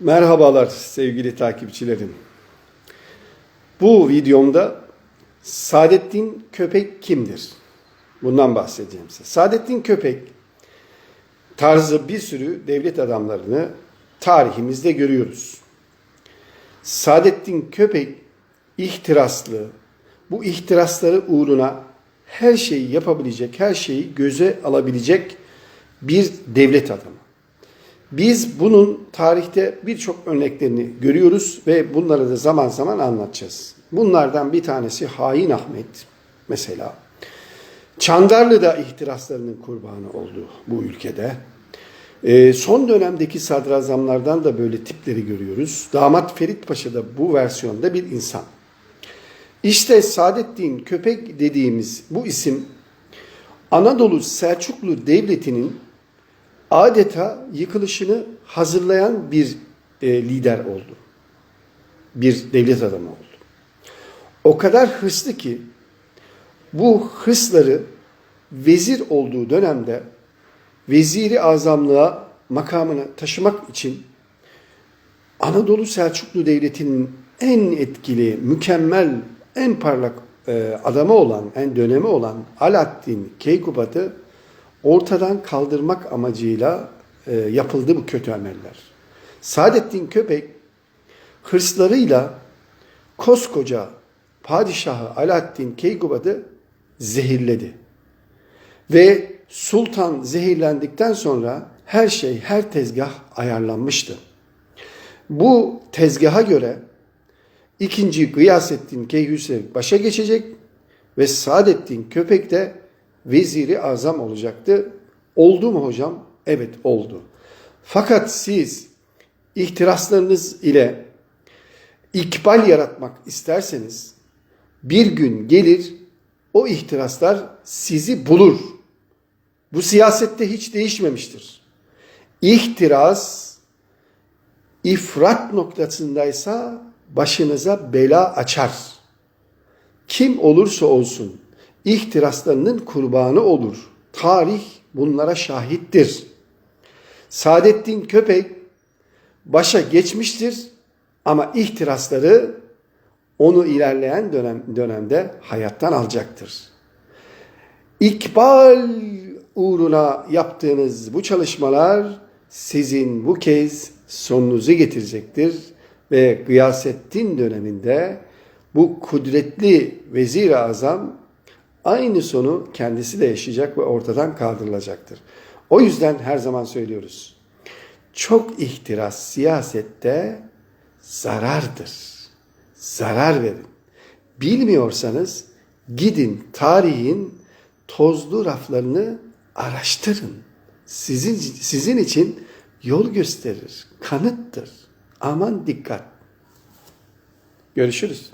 Merhabalar sevgili takipçilerim. Bu videomda Saadettin Köpek kimdir? Bundan bahsedeceğim size. Saadettin Köpek tarzı bir sürü devlet adamlarını tarihimizde görüyoruz. Saadettin Köpek ihtiraslı, bu ihtirasları uğruna her şeyi yapabilecek, her şeyi göze alabilecek bir devlet adamı. Biz bunun tarihte birçok örneklerini görüyoruz ve bunları da zaman zaman anlatacağız. Bunlardan bir tanesi Hain Ahmet mesela. Çandarlı'da ihtiraslarının kurbanı oldu bu ülkede. Ee, son dönemdeki sadrazamlardan da böyle tipleri görüyoruz. Damat Ferit Paşa da bu versiyonda bir insan. İşte Saadettin Köpek dediğimiz bu isim Anadolu Selçuklu Devleti'nin adeta yıkılışını hazırlayan bir e, lider oldu. Bir devlet adamı oldu. O kadar hırslı ki bu hırsları vezir olduğu dönemde veziri azamlığa makamını taşımak için Anadolu Selçuklu Devleti'nin en etkili, mükemmel, en parlak e, adamı olan, en dönemi olan Alaaddin Keykubat'ı ortadan kaldırmak amacıyla e, yapıldı bu kötü emeller. Saadettin Köpek hırslarıyla koskoca padişahı Alaaddin Keykubat'ı zehirledi. Ve sultan zehirlendikten sonra her şey, her tezgah ayarlanmıştı. Bu tezgaha göre ikinci Gıyasettin Keyhüsev başa geçecek ve Saadettin Köpek de veziri azam olacaktı. Oldu mu hocam? Evet oldu. Fakat siz ihtiraslarınız ile ikbal yaratmak isterseniz bir gün gelir o ihtiraslar sizi bulur. Bu siyasette hiç değişmemiştir. İhtiras ifrat noktasındaysa başınıza bela açar. Kim olursa olsun ihtiraslarının kurbanı olur. Tarih bunlara şahittir. Saadettin Köpek başa geçmiştir ama ihtirasları onu ilerleyen dönem, dönemde hayattan alacaktır. İkbal uğruna yaptığınız bu çalışmalar sizin bu kez sonunuzu getirecektir ve Gıyasettin döneminde bu kudretli vezir-i azam aynı sonu kendisi de yaşayacak ve ortadan kaldırılacaktır. O yüzden her zaman söylüyoruz. Çok ihtiras siyasette zarardır. Zarar verin. Bilmiyorsanız gidin tarihin tozlu raflarını araştırın. Sizin sizin için yol gösterir, kanıttır. Aman dikkat. Görüşürüz.